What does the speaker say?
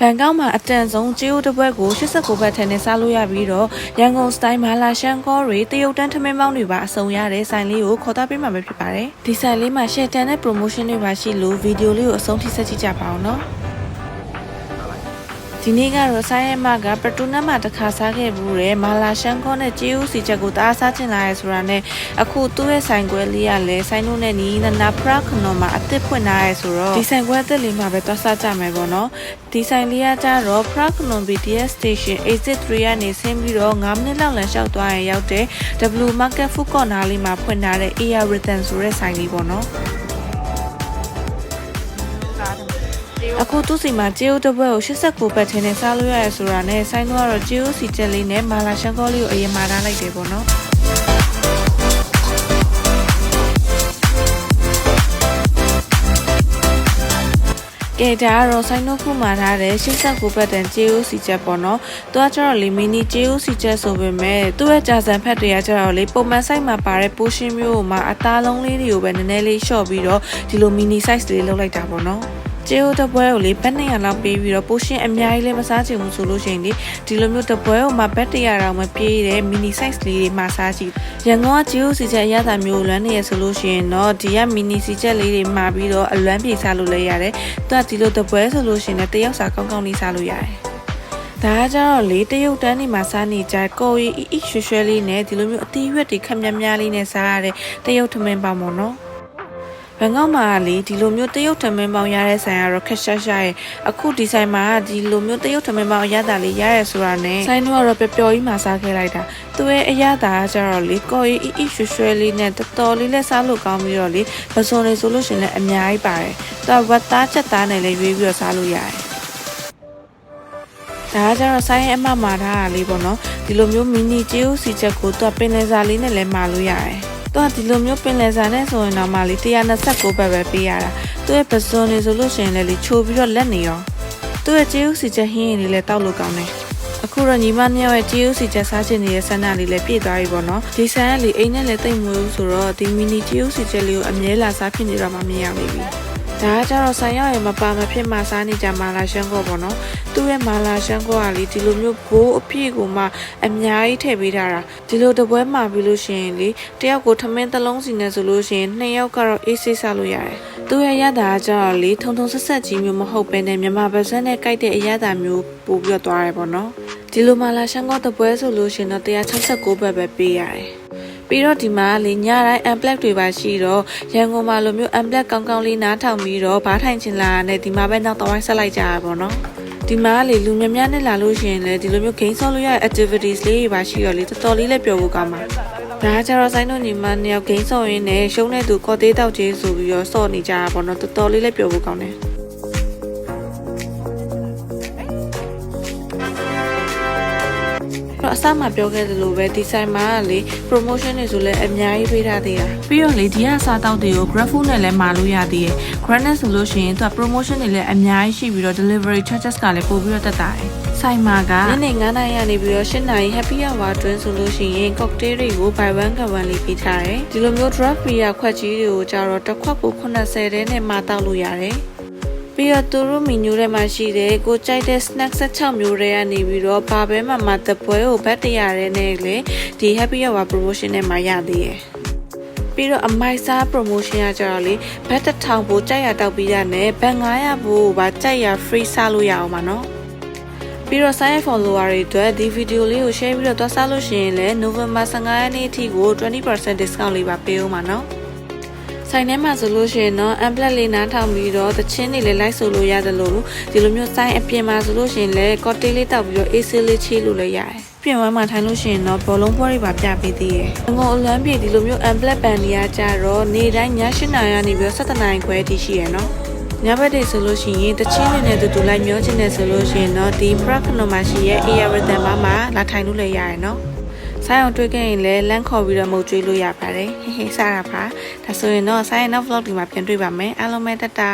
ဘန်ကောက်မှာအတန်ဆုံးကျေးဥတစ်ပွဲကို89ဘတ်ထက်နဲ့စားလို့ရပြီးတော့ရန်ကုန်စတိုင်းမာလာရှန်ကောတွေတရုတ်တန်းထမင်းပေါင်းတွေပါအစုံရတဲ့ဆိုင်လေးကိုခေါ်သားပေးမှာပဲဖြစ်ပါတယ်ဒီဆိုင်လေးမှာရှယ်တန်တဲ့ promotion တွေပါရှိလို့ဗီဒီယိုလေးကိုအဆုံးထိဆက်ကြည့်ကြပါအောင်နော် ဒီနေ့ကတော့ဆိုင်ရဲမကပတူနတ်မှာတစ်ခါစားခဲ့ဘူးတဲ့မာလာရှန်ကောနဲ့ကျေးဥစီချက်ကိုတအားစားချင်လာရဲဆိုတာနဲ့အခုသူ့ရဲ့ဆိုင်ခွဲလေးကလည်းဆိုင်တို့နဲ့နီးနနာဖရာခနော်မှာအစ်စ်ဖွင့်ထားရဲဆိုတော့ဒီဆိုင်ခွဲအစ်စ်လေးမှာပဲသွားစားကြမယ်ပေါ့နော်ဒီဆိုင်လေးကကြတော့ Praknon BTS Station Exit 3ကနေဆင်းပြီးတော့9မိနစ်လောက်လမ်းလျှောက်သွားရင်ရောက်တဲ့ W Market Food Corner လေးမှာဖွင့်ထားတဲ့ Air Rhythm ဆိုတဲ့ဆိုင်လေးပေါ့နော် အခုသူစီမှာကျေးဥတစ်ပွဲကို89ဘတ်ထင်းနဲ့စားလို့ရရဆိုတာနဲ့ဆိုင်တော့ကတော့ကျေးဥစီချက်လေးနဲ့မာလာရှန်ကောလေးကိုအရင်မှာထားလိုက်တယ်ပေါ့နော်ကဲဒါကတော့ဆိုင်နှုတ်ခုမှာထားတဲ့89ဘတ်တန်ကျေးဥစီချက်ပေါ့နော်။သူကကျတော့လေမီနီကျေးဥစီချက်ဆိုပေမဲ့သူ့ရဲ့ကြာစံဖက်တွေကကျတော့လေပုံမှန် size မှာပါတဲ့ portion မျိုးမှာအသားလုံးလေးတွေကိုပဲနည်းနည်းလေးလျှော့ပြီးတော့ဒီလို mini size လေးလုပ်လိုက်တာပေါ့နော်။ ကျေဟိုတပွဲကိုလေဘတ်200လောက်ပေးပြီးတော့ပိုရှင်အများကြီးလည်းမစားချင်ဘူးဆိုလို့ရှိရင်ဒီဒီလိုမျိုးတပွဲကိုမှဘတ်100တောင်မပြေးတဲ့ mini size လေးတွေမှစားကြည့်ရန်ကုန်ကကျေဟိုစီချက်အရသာမျိုးလွမ်းနေရဆိုလို့ရှိရင်တော့ဒီက mini စီချက်လေးတွေမှပြီးတော့အလွမ်းပြေစားလို့လည်းရတယ်သူကဒီလိုတပွဲဆိုလို့ရှိရင်လည်းတယောက်စာကောင်းကောင်းလေးစားလို့ရတယ်ဒါကကြတော့လေတရုတ်တန်းနေမှာစားနေကြကော်ရီအီရွှဲရွှဲလေးနဲ့ဒီလိုမျိုးအသီးရွက်တွေခက်မြများများလေးနဲ့စားရတဲ့တရုတ်ထမင်းပါမို့နော် ဘန်ကောက်မှာလေဒီလိုမျိုးတရုတ်ထမင်းပေါင်းရတဲ့ဆိုင်ကတော့ခက်ရှာရှာရဲ့အခုဒီဆိုင်မှာဒီလိုမျိုးတရုတ်ထမင်းပေါင်းအရသာလေးရရဲဆိုတာနဲ့ဆိုင်တို့ကတော့ပျော်ပျော်ကြီးမှာစားခဲ့လိုက်တာသူရဲ့အရသာကကျတော့လေကော်ရီအီအီရွှဲရွှဲလေးနဲ့တော်တော်လေးနဲ့စားလို့ကောင်းပြီးတော့လေပစုံလေးဆိုလို့ရှိရင်လည်းအများကြီးပါတယ်သူကဝတ်သားချက်သားနဲ့လည်းရွေးပြီးတော့စားလို့ရတယ်ဒါကကျတော့ဆိုင်ရဲ့အမမာထားတာလေးပေါ့နော်ဒီလိုမျိုးမီနီကျေးဥစီချက်ကိုသူကပင်လယ်စာလေးနဲ့လည်းမာလို့ရတယ် သူကဒီလိုမျိုးပင်လယ်စာနဲ့ဆိုရင်တော့မှလေ129ဘတ်ပဲပေးရတာသူရဲ့ပစွန်နေဆိုလို့ရှိရင်လည်းလေချိုးပြီးတော့လက်နေရောသူရဲ့ကျေးဥစီချက်ဟင်းရင်လေးလည်းတောက်လို့ကောင်းတယ်အခုတော့ညီမနှစ်ယောက်ရဲ့ကျေးဥစီချက်စားချင်နေတဲ့ဆန္ဒလေးလည်းပြည့်သွားပြီပေါ့နော်ဒီဆန်ကလေအိမ်နဲ့လည်းတိတ်မွေးဘူးဆိုတော့ဒီမီနီကျေးဥစီချက်လေးကိုအမြဲလာစားဖြစ်နေတော့မှမြင်ရပြီ ဒါကကြတော့ဆိုင်ရောက်ရင်မပါမဖြစ်မှစားနေကြမာလာရှန်ကောပေါ့နော်သူ့ရဲ့မာလာရှန်ကောကလေဒီလိုမျိုးဘိုးအပြည့်ကိုမှအများကြီးထည့်ပေးထားတာဒီလိုတပွဲမှာပြီးလို့ရှိရင်လေတယောက်ကိုထမင်းတစ်လုံးစီနဲ့ဆိုလို့ရှိရင်နှစ်ယောက်ကတော့အေးဆေးစားလို့ရတယ်သူ့ရဲ့ရတာကကြတော့လေထုံထုံဆက်ဆက်ကြီးမျိုးမဟုတ်ဘဲနဲ့မြန်မာပါဇက်နဲ့ကြိုက်တဲ့အရသာမျိုးပို့ပြီးတော့သွားရပေါ့နော်ဒီလိုမာလာရှန်ကောတပွဲဆိုလို့ရှိရင်တော့169ဘတ်ပဲပေးရတယ် ပြီးတော့ဒီမှာလေညတိုင်း unplugged တွေပါရှိတော့ရန်ကုန်မှာလိုမျိုး unplugged ကောင်းကောင်းလေးနားထောင်ပြီးတော့ဘားထိုင်ချင်လာတဲ့ဒီမှာပဲနောက်တော့ဝိုင်းဆက်လိုက်ကြရပါတော့ဒီမှာလေလူများများနဲ့လာလို့ရှိရင်လေဒီလိုမျိုး game ဆော့လို့ရတဲ့ activities လေးတွေပါရှိတော့လေတော်တော်လေးလည်းပျော်ဖို့ကောင်းပါဒါကြတော့ဆိုင်တို့ညီမနှစ်ယောက် game ဆော့ရင်းနဲ့ရှုံးတဲ့သူကော်သေးတောက်ချင်းဆိုပြီးတော့ဆော့နေကြတာပေါ့နော်တော်တော်လေးလည်းပျော်ဖို့ကောင်းတယ် တော့အစမှပြောခဲ့သလိုပဲဒီဆိုင်မှာလေ promotion တွေဆိုလည်းအများကြီးပေးထားသေးတာပြီးတော့လေဒီကစားတောက်တွေကို grab food နဲ့လည်းမာလို့ရသေးတယ် grab နဲ့ဆိုလို့ရှိရင်သူက promotion တွေလည်းအများကြီးရှိပြီးတော့ delivery charges ကလည်းပို့ပြီးတော့တက်တာတယ်ဆိုင်မှာကညနေ9:00နာရီကနေပြီးတော့10:00နာရီ happy hour တွင်းဆိုလို့ရှိရင် cocktail တွေကို buy one get one လေးပေးထားတယ်ဒီလိုမျိုး draft beer ခွက်ကြီးတွေကိုကြတော့တစ်ခွက်ကို80တဲနဲ့မှတောက်လို့ရတယ် ပြီးတော့သူတို့မီနူထဲမှာရှိတဲ့ကိုကြိုက်တဲ့ snack 16မျိုးတွေကနေပြီးတော့ဘာပဲမှမတပွဲကိုဘတ်တရာရဲနဲ့လေဒီ happy hour promotion နဲ့မှာရသေးတယ်ပြီးတော့အမိုက်စား promotion ကကြတော့လေဘတ်တစ်ထောင်ပိုကြိုက်ရတောက်ပြီးရနဲ့ဘတ်900ပိုဘာကြိုက်ရ free စားလို့ရအောင်ပါနော်ပြီးတော့ sign follower တွေအတွက်ဒီဗီဒီယိုလေးကို share ပြီးတော့သွားစားလို့ရှိရင်လည်း November 15ရက်နေ့အထိကို20% discount လေးပါပေးဦးမှာနော် ဆိုင်ထဲမှာဆိုလို့ရှိရင်တော့ amplet လေးနားထောင်ပြီးတော့သချင်းတွေလည်းလိုက်ဆိုလို့ရတယ်လို့ဒီလိုမျိုးဆိုင်အပြင်မှာဆိုလို့ရှိရင်လည်း cocktail လေးတောက်ပြီးတော့ AC လေးချေးလို့လည်းရတယ်ပြင်ဝမ်းမှာထိုင်လို့ရှိရင်တော့ဘောလုံးပွဲတွေပါပြပေးသေးတယ်။ငုံအလွမ်းပြေဒီလိုမျိုး amplet ပန်တွေကကြတော့နေတိုင်းည8နာရီကနေပြီးတော့7နာရီခွဲအထိရှိရယ်နော်။ညဘက်တွေဆိုလို့ရှိရင်တချင်းတွေနဲ့တူတူလိုက်မျောချင်တယ်ဆိုလို့ရှိရင်တော့ဒီ Prakno မှာရှိရဲ့ Air Rhythm မှာလာထိုင်လို့လည်းရရယ်နော်။ ဆိုင်အောင်တွေ့ခဲ့ရင်လည်းလမ်းခေါ်ပြီးတော့မုတ်ကျွေးလို့ရပါတယ်ဟေးဟေးစားတာပါဒါဆိုရင်တော့ဆိုင်ရဲ့နောက် vlog ဒီမှာပြန်တွေ့ပါမယ်အားလုံးပဲတတာ